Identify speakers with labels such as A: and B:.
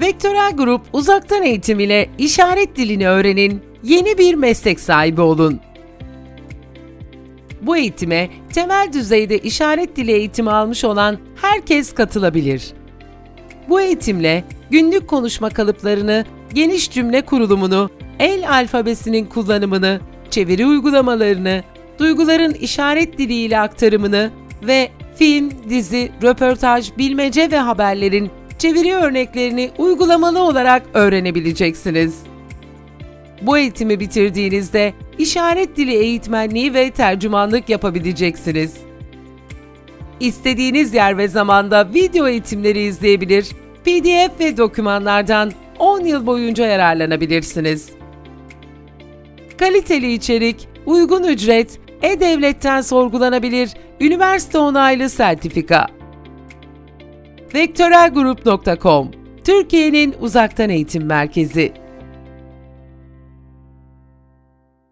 A: Vektörel Grup uzaktan eğitim ile işaret dilini öğrenin, yeni bir meslek sahibi olun. Bu eğitime temel düzeyde işaret dili eğitimi almış olan herkes katılabilir. Bu eğitimle günlük konuşma kalıplarını, geniş cümle kurulumunu, el alfabesinin kullanımını, çeviri uygulamalarını, duyguların işaret diliyle aktarımını ve film, dizi, röportaj, bilmece ve haberlerin çeviri örneklerini uygulamalı olarak öğrenebileceksiniz. Bu eğitimi bitirdiğinizde işaret dili eğitmenliği ve tercümanlık yapabileceksiniz. İstediğiniz yer ve zamanda video eğitimleri izleyebilir, PDF ve dokümanlardan 10 yıl boyunca yararlanabilirsiniz. Kaliteli içerik, uygun ücret, e-devletten sorgulanabilir, üniversite onaylı sertifika. Vektörelgrup.com Türkiye'nin uzaktan eğitim merkezi